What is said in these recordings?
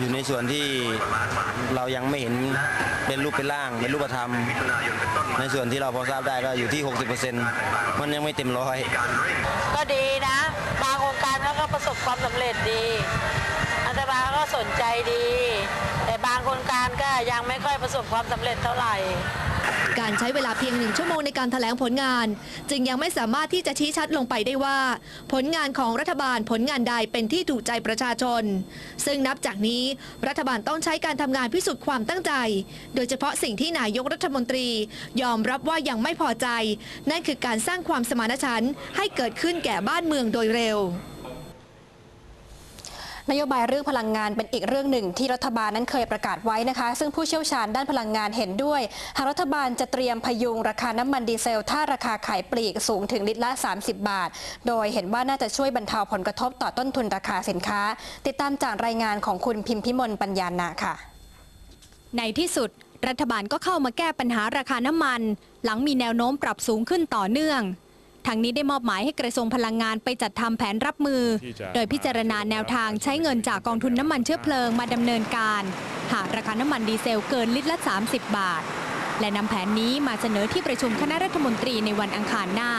อยู่ในส่วนที่เรายังไม่เห็นเป็นรูปเป็นร่างเป็นรูปธรรม ในส่วนที่เราพอทราบได้ก็อยู่ที่ 60%มันยังไม่เต็มร้อยก็ดีนะ บางโครงการแล้วก็ประสบความสำเร็จดี อัตบาก็สนใจดี ครงการก็ยังไม่ค่อยประสบความสำเร็จเท่าไหร่ การใช้เวลาเพียงหนึ่งชั่วโมงในการแถลงผลงาน จึงยังไม่สามารถที่จะชี้ชัดลงไปได้ว่า ผลงานของรัฐบาลผลงานใดเป็นที่ถูกใจประชาชน ซึ่งนับจากนี้รัฐบาลต้องใช้การทำงานพิสูจน์ความตั้งใจ โดยเฉพาะสิ่งที่นายกรัฐมนตรี ยอมรับว่ายังไม่พอใจ นั่นคือการสร้างความสมานฉันท์ให้เกิดขึ้นแก่บ้านเมืองโดยเร็ว นโยบายเรื่องพลังงานเป็นอีกเรื่องหนึ่งที่รัฐบาลนั้นเคยประกาศไว้นะคะ ซึ่งผู้เชี่ยวชาญด้านพลังงานเห็นด้วย หากรัฐบาลจะเตรียมพยุงราคาน้ำมันดีเซล ถ้าราคาขายปลีกสูงถึงลิตรละ 30 บาท โดยเห็นว่าน่าจะช่วยบรรเทาผลกระทบต่อต้นทุนราคาสินค้า ติดตามจากรายงานของคุณพิมพิมลปัญญานาค่ะ ในที่สุด รัฐบาลก็เข้ามาแก้ปัญหาราคาน้ำมัน หลังมีแนวโน้มปรับสูงขึ้นต่อเนื่อง ทางนี้ได้มอบหมายให้กระทรวงพลังงานไปจัดทำแผนรับมือที่จะโดยพิจารณาแนวทางใช้เงินจากกองทุนน้ำมันเชื้อเพลิงมาดำเนินการ หากราคาน้ำมันดีเซลเกินลิตรละ 30 บาท และนำแผนนี้มาเสนอที่ประชุมคณะรัฐมนตรีในวันอังคารหน้า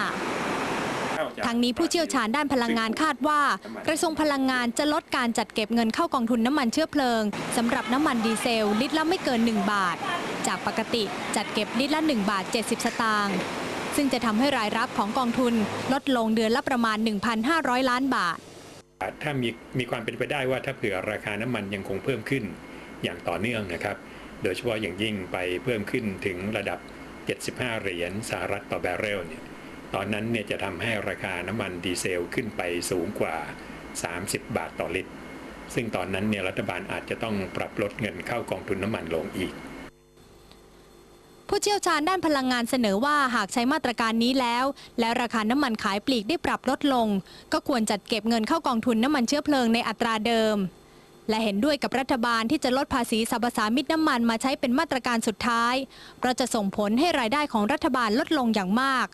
ทั้งนี้ผู้เชี่ยวชาญด้านพลังงานคาดว่า กระทรวงพลังงานจะลดการจัดเก็บเงินเข้ากองทุนน้ำมันเชื้อเพลิงสำหรับน้ำมันดีเซล ลิตรละไม่เกิน 1 บาท จากปกติจัดเก็บลิตรละ 1 บาท 70 สตางค์ ซึ่งจะทำให้รายรับของกองทุนลดลงเดือนละประมาณ 1,500 ล้านบาท ถ้ามีมีความเป็นไปได้ว่าถ้าเผื่อราคาน้ำมันยังคงเพิ่มขึ้นอย่างต่อเนื่องนะครับ โดยเฉพาะอย่างยิ่งไปเพิ่มขึ้นถึงระดับ 75 เหรียญสหรัฐต่อแบเรลเนี่ยตอนนั้นเนี่ยจะทำให้ราคาน้ำมันดีเซลขึ้นไปสูงกว่า 30 บาทต่อลิตร ซึ่งตอนนั้นเนี่ยรัฐบาลอาจจะต้องปรับลดเงินเข้ากองทุนน้ำมันลงอีก ผู้เชี่ยวชาญด้านพลังงานเสนอว่าหากใช้มาตรการนี้แล้ว และราคาน้ำมันขายปลีกได้ปรับลดลง ก็ควรจัดเก็บเงินเข้ากองทุนน้ำมันเชื้อเพลิงในอัตราเดิม และเห็นด้วยกับรัฐบาลที่จะลดภาษีสรรพสามิตน้ำมันมาใช้เป็นมาตรการสุดท้าย เพราะจะส่งผลให้รายได้ของรัฐบาลลดลงอย่างมาก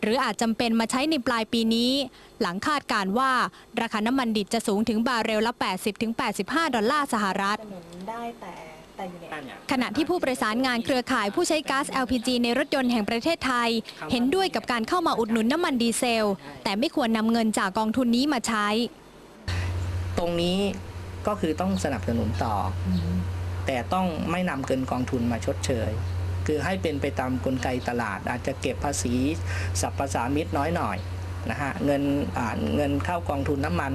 หรืออาจจำเป็นมาใช้ในปลายปีนี้ หลังคาดการว่า ราคาน้ำมันดิบจะสูงถึงบาร์เรลละ 80-85 ดอลลาร์สหรัฐ ขณะที่ผู้ประสานงานเครือข่ายผู้ใช้ก๊าซ LPG ในรถยนต์แห่งประเทศไทย เห็นด้วยกับการเข้ามาอุดหนุนน้ำมันดีเซล แต่ไม่ควรนำเงินจากกองทุนนี้มาใช้ ตรงนี้ก็คือต้องสนับสนุนต่ออแต่ต้องไม่นำเกินกองทุนมาชดเชย คือให้เป็นไปตามกลไกตลาด อาจจะเก็บภาษีสรรพสามิตน้อยหน่อยนะฮะเงินอ่าเงินเข้ากองทุนน้ำมัน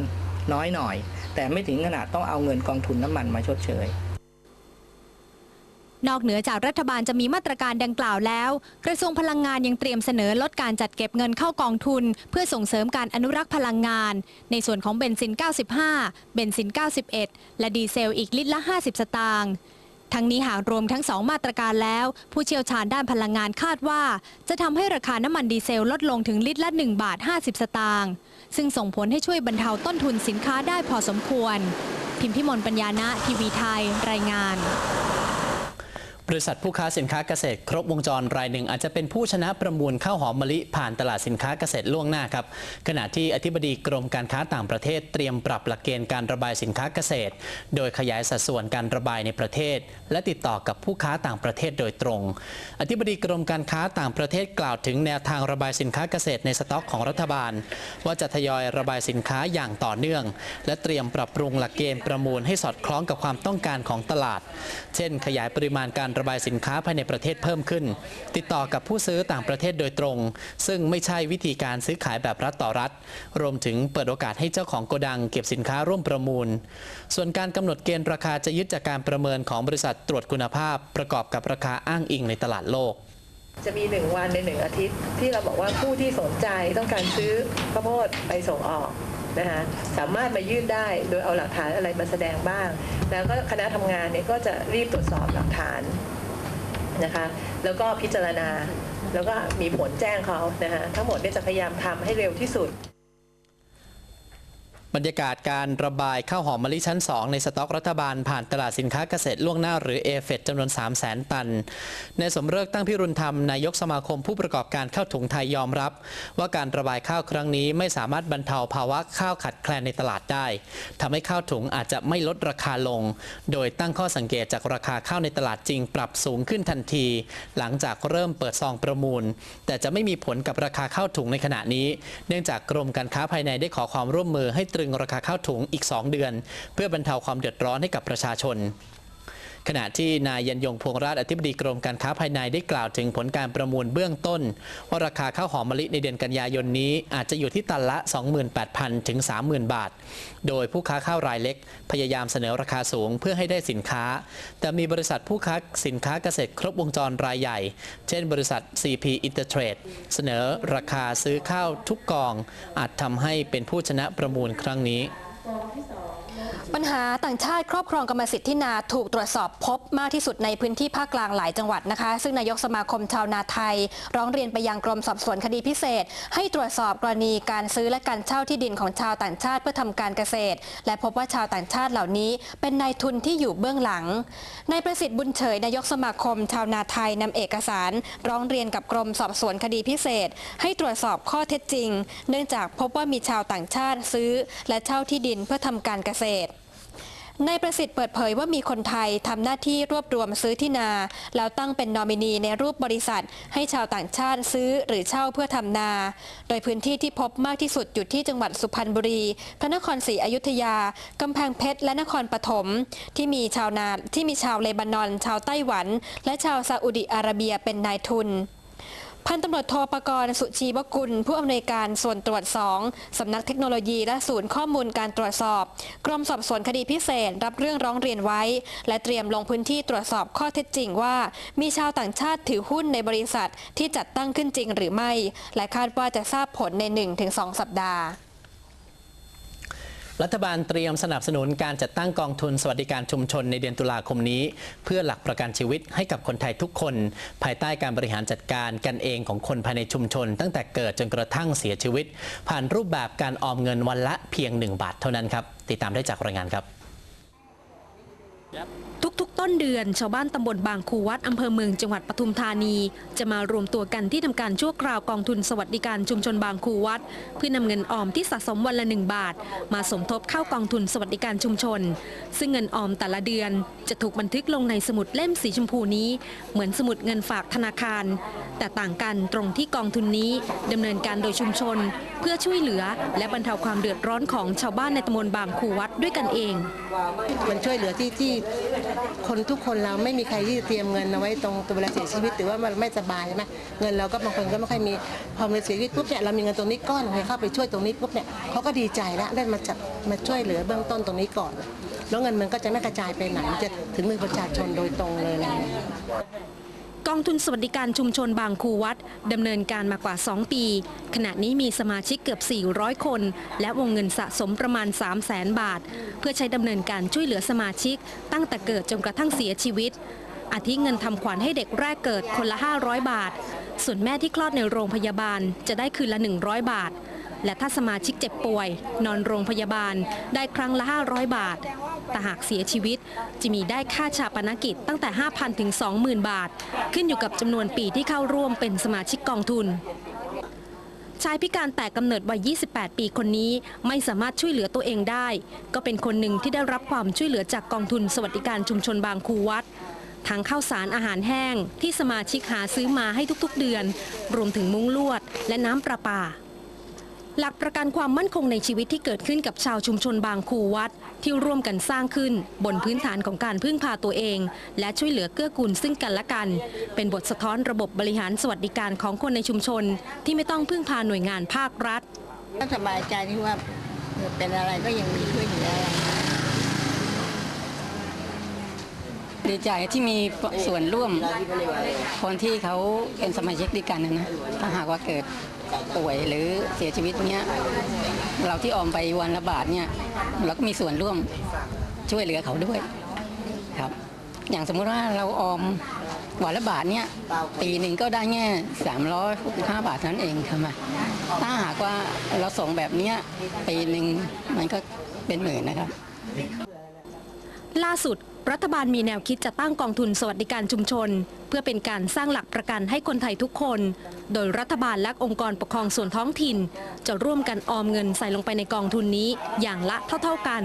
น้อยหน่อย แต่ไม่ถึงขนาดต้องเอาเงินกองทุนน้ำมันมาชดเชย นอกเหนือจากรัฐบาลจะมีมาตรการดังกล่าวแล้ว กระทรวงพลังงานยังเตรียมเสนอลดการจัดเก็บเงินเข้ากองทุน เพื่อส่งเสริมการอนุรักษ์พลังงาน ในส่วนของเบนซิน 95 เบนซิน 91 และดีเซลอีกลิตรละ 50 สตางค์ทั้งนี้หากรวมทั้งสองมาตรการแล้ว ผู้เชี่ยวชาญด้านพลังงานคาดว่า จะทำให้ราคาน้ำมันดีเซลลดลงถึงลิตรละ 1 บาท 50 สตางค์ซึ่งส่งผลให้ช่วยบรรเทาต้นทุนสินค้าได้พอสมควร พิมพิมลปัญญานะทีวีไทย รายงาน บริษัทผู้ค้าสินค้าเกษตร ครบวงจรรายหนึ่ง อาจจะเป็นผู้ชนะประมูลข้าวหอมมะลิผ่านตลาดสินค้าเกษตรล่วงหน้าครับ ขณะที่อธิบดีกรมการค้าต่างประเทศเตรียมปรับหลักเกณฑ์การระบายสินค้าเกษตร โดยขยายสัดส่วนการระบายในประเทศ และติดต่อกับผู้ค้าต่างประเทศโดยตรง อธิบดีกรมการค้าต่างประเทศกล่าวถึงแนวทางระบายสินค้าเกษตรในสต็อกของรัฐบาล ว่าจะทยอยระบายสินค้าอย่างต่อเนื่อง และเตรียมปรับปรุงหลักเกณฑ์ประมูลให้สอดคล้องกับความต้องการของตลาด เช่น ขยายปริมาณการระบายสินค้าภายในประเทศเพิ่มขึ้น ติดต่อกับผู้ซื้อต่างประเทศโดยตรง ซึ่งไม่ใช่วิธีการซื้อขายแบบรัฐต่อรัฐ รวมถึงเปิดโอกาสให้เจ้าของโกดังเก็บสินค้าร่วมประมูล ส่วนการกำหนดเกณฑ์ราคาจะยึดจากการประเมินของบริษัทตรวจคุณภาพ ประกอบกับราคาอ้างอิงในตลาดโลกจะมีหนึ่งวันในหนึ่งอาทิตย์ ที่เราบอกว่าผู้ที่สนใจต้องการซื้อข้าวโพดไปส่งออกนะคะสามารถมายื่นได้โดยเอาหลักฐานอะไรมาแสดงบ้าง แล้วก็คณะทำงานเนี่ยก็จะรีบตรวจสอบหลักฐาน นะคะ แล้วก็พิจารณา แล้วก็มีผลแจ้งเขานะคะทั้งหมดเนี่ยจะพยายามทำให้เร็วที่สุด บรรยากาศการระบายข้าวหอมมะลิชั้น 2 ในสต็อกรัฐบาลผ่านตลาดสินค้าเกษตรล่วงหน้า หรือเอเฟจำนวน 3 0 0 0 0 0 ตัน ในสมเริกตั้งพิรุณธรรม นายกสมาคมผู้ประกอบการข้าวถุงไทยยอมรับ ว่าการระบายข้าวครั้งนี้ไม่สามารถบรรเทาภาวะข้าวขาดแคลนในตลาดได้ทำให้ข้าวถุงอาจจะไม่ลดราคาลง โดยตั้งข้อสังเกตจากราคาข้าวในตลาดจริง ปรับสูงขึ้นทันที หลังจากเริ่มเปิดซองประมูล แต่จะไม่มีผลกับราคาข้าวถุงในขณะนี้ เนื่องจากกรมการค้าภายในได้ขอความร่วมมือให้ตรึงราคาข้าวถุงอีก 2 เดือน เพื่อบรรเทาความเดือดร้อนให้กับประชาชน ขณะที่นายยันยงพวงราชอธิบดีกรมการค้าภายในได้กล่าวถึงผลการประมูลเบื้องต้น ว่าราคาข้าวหอมมะลิในเดือนกันยายนนี้อาจจะอยู่ที่ตันละ 28,000 ถึง 30,000 บาท โดยผู้ค้าข้าวรายเล็ก พยายามเสนอราคาสูงเพื่อให้ได้สินค้า แต่มีบริษัทผู้ค้าสินค้าเกษตรครบวงจรรายใหญ่ เช่นบริษัท CP Intertrade เสนอราคาซื้อข้าวทุกกอง อาจทำให้เป็นผู้ชนะประมูลครั้งนี้ ปัญหาต่างชาติครอบครองกรรมสิทธิ์ที่นาถูกตรวจสอบพบมากที่สุดในพื้นที่ภาคกลางหลายจังหวัดนะคะ ซึ่งนายกสมาคมชาวนาไทย ร้องเรียนไปยังกรมสอบสวนคดีพิเศษ ให้ตรวจสอบกรณีการซื้อและการเช่าที่ดินของชาวต่างชาติเพื่อทำการเกษตร และพบว่าชาวต่างชาติเหล่านี้ เป็นนายทุนที่อยู่เบื้องหลังนายประสิทธิ์บุญเฉยนายกสมาคม ชาวนาไทยนำเอกสาร ร้องเรียนกับกรมสอบสวนคดีพิเศษ ให้ตรวจสอบข้อเท็จจริง เนื่องจากพบว่ามีชาวต่างชาติซื้อ และเช่าที่ดินเพื่อทำการเกษตร นายประสิทธิ์เปิดเผยว่ามีคนไทยทำหน้าที่รวบรวมซื้อที่นา แล้วตั้งเป็นนอมินีในรูปบริษัท ให้ชาวต่างชาติซื้อหรือเช่าเพื่อทำนา โดยพื้นที่ที่พบมากที่สุดอยู่ที่จังหวัดสุพรรณบุรี พระนครศรีอยุธยากำแพงเพชรและนครปฐมที่มีชาวนาที่มีชาวเลบานอน ชาวไต้หวัน และชาวซาอุดิอาระเบียเป็นนายทุน พันตำรวจโทประกรณ์สุชีวกุล ผู้อำนวยการส่วนตรวจสองสำนักเทคโนโลยีและศูนย์ข้อมูลการตรวจสอบ กรมสอบสวนคดีพิเศษรับเรื่องร้องเรียนไว้ และเตรียมลงพื้นที่ตรวจสอบข้อเท็จจริงว่า มีชาวต่างชาติถือหุ้นในบริษัทที่จัดตั้งขึ้นจริงหรือไม่ และคาดว่าจะทราบผลใน 1-2 สัปดาห์ รัฐบาลเตรียมสนับสนุนการจัดตั้งกองทุนสวัสดิการชุมชนในเดือนตุลาคมนี้ เพื่อหลักประกันชีวิตให้กับคนไทยทุกคน ภายใต้การบริหารจัดการกันเองของคนภายในชุมชน ตั้งแต่เกิดจนกระทั่งเสียชีวิต ผ่านรูปแบบการออมเงินวันละเพียง 1 บาทเท่านั้นครับติดตามได้จากรายงานครับ ต้นเดือนชาวบ้านตำบลบางคูวัดอำเภอเมืองจังหวัดปทุมธานี จะมารวมตัวกันที่ทำการชั่วคราวกองทุนสวัสดิการชุมชนบางคูวัด เพื่อนำเงินออมที่สะสมวันละหนึ่งบาท มาสมทบเข้ากองทุนสวัสดิการชุมชน ซึ่งเงินออมแต่ละเดือนจะถูกบันทึกลงในสมุดเล่มสีชมพูนี้ เหมือนสมุดเงินฝากธนาคาร แต่ต่างกันตรงที่กองทุนนี้ดำเนินการโดยชุมชน เพื่อช่วยเหลือ และบรรเทาความเดือดร้อนของชาวบ้านในตำบลบางคูวัดด้วยกันเอง มันช่วยเหลือที่ที่ คนทุกคนเราไม่มีใครที่จะเตรียมเงินเอาไว้ตรงตัวเวลาเสียชีวิตหรือว่ามันไม่สบายใช่ไหมเงินเราก็บางคนก็ไม่ค่อยมีพอเราเสียชีวิตปุ๊บเนี่ยเรามีเงินตรงนี้ก้อนใครเข้าไปช่วยตรงนี้ปุ๊บเนี่ยเขาก็ดีใจแล้วได้มาจัดมาช่วยเหลือเบื้องต้นตรงนี้ก่อน แล้วเงินมันก็จะไม่กระจายไปไหนมันจะถึงมือประชาชนโดยตรงเลยนะ กองทุนสวัสดิการชุมชนบางคูวัดดำเนินการมากว่า 2 ปี ขณะนี้มีสมาชิกเกือบ 400 คน และวงเงินสะสมประมาณ 3 0 0แสนบาท เพื่อใช้ดำเนินการช่วยเหลือสมาชิก ตั้งแต่เกิดจนกระทั่งเสียชีวิต อาทิเงินทำขวัญให้เด็กแรกเกิดคนละ 500 บาท ส่วนแม่ที่คลอดในโรงพยาบาลจะได้คืนละ 100 บาท และถ้าสมาชิกเจ็บป่วย นอนโรงพยาบาลได้ครั้งละ 500 บาท แต่หากเสียชีวิต จะมีได้ค่าชาปนกิจตั้งแต่ 5,000 ถึง 20,000 บาท ขึ้นอยู่กับจำนวนปีที่เข้าร่วมเป็นสมาชิกกองทุนชายพิการแต่กำเนิดวัย 28 ปีคนนี้ไม่สามารถช่วยเหลือตัวเองได้ ก็เป็นคนหนึ่งที่ได้รับความช่วยเหลือจากกองทุนสวัสดิการชุมชนบางคูวัดทั้งข้าวสารอาหารแห้งที่สมาชิกหาซื้อมาให้ทุกๆเดือน รวมถึงมุ้งลวดและน้ำประปา หลักประกันความมั่นคงในชีวิตที่เกิดขึ้นกับชาวชุมชนบางคูวัด ที่ร่วมกันสร้างขึ้น บนพื้นฐานของการพึ่งพาตัวเอง และช่วยเหลือเกื้อกูลซึ่งกันและกัน เป็นบทสะท้อนระบบบริหารสวัสดิการของคนในชุมชน ที่ไม่ต้องพึ่งพาหน่วยงานภาครัฐก็สบายใจที่ว่าเออเป็นอะไรก็ยังมีช่วยเหลืออะไรดีใจที่มีส่วนร่วมคนที่เขาเป็นสมาชิกด้วยกันนะนะถ้าหากว่าเกิด ป่วยหรือเสียชีวิตเนี้ยเราที่ออมไปวันละบาทเนี่ยเราก็มีส่วนร่วมช่วยเหลือเขาด้วยครับ อย่างสมมุติว่าเราออมวันละบาทเนี่ยปีหนึ่งก็ได้แง่365 บาทเท่านั้นเองค่ะมถ้าหากว่าเราส่งแบบเนี้ยปีหนึ่งมันก็เป็นหมื่นนะครับ ล่าสุด รัฐบาลมีแนวคิดจะตั้งกองทุนสวัสดิการชุมชน เพื่อเป็นการสร้างหลักประกันให้คนไทยทุกคน โดยรัฐบาลและองค์กรปกครองส่วนท้องถิ่น จะร่วมกันออมเงินใส่ลงไปในกองทุนนี้อย่างละเท่า ๆกัน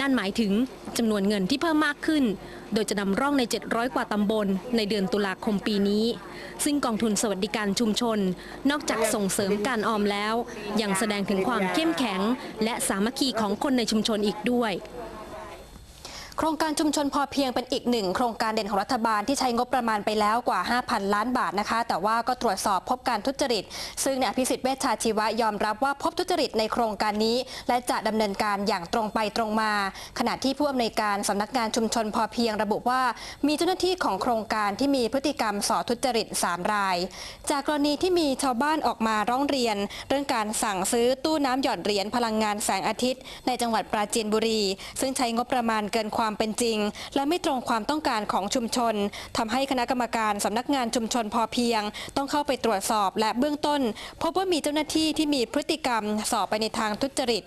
นั่นหมายถึงจำนวนเงินที่เพิ่มมากขึ้น โดยจะนำร่องใน 700 กว่าตำบล ในเดือนตุลาคมปีนี้ ซึ่งกองทุนสวัสดิการชุมชน นอกจากส่งเสริมการออมแล้ว ยังแสดงถึงความเข้มแข็ง และสามัคคีของคนในชุมชนอีกด้วย โครงการชุมชนพอเพียงเป็นอีกหนึ่งโครงการเด่นของรัฐบาลที่ใช้งบประมาณไปแล้วกว่า 5,000 ล้านบาทนะคะ แต่ว่าก็ตรวจสอบพบการทุจริต ซึ่งนายอภิสิทธิ์เวชชาชีวะยอมรับว่าพบทุจริตในโครงการนี้ และจะดำเนินการอย่างตรงไปตรงมา ขณะที่ผู้อำนวยการสำนักงานชุมชนพอเพียงระบุว่า มีเจ้าหน้าที่ของโครงการที่มีพฤติกรรมส่อทุจริต 3 ราย จากกรณีที่มีชาวบ้านออกมาร้องเรียน เรื่องการสั่งซื้อตู้น้ำหยอดเหรียญพลังงานแสงอาทิตย์ ในจังหวัดปราจีนบุรี ซึ่งใช้งบประมาณเกินความเป็นจริง และไม่ตรงความต้องการของชุมชนทำให้คณะกรรมการสำนักงานชุมชนพอเพียง ต้องเข้าไปตรวจสอบและเบื้องต้น พบว่ามีเจ้าหน้าที่ที่มีพฤติกรรมสอบไปในทางทุจริต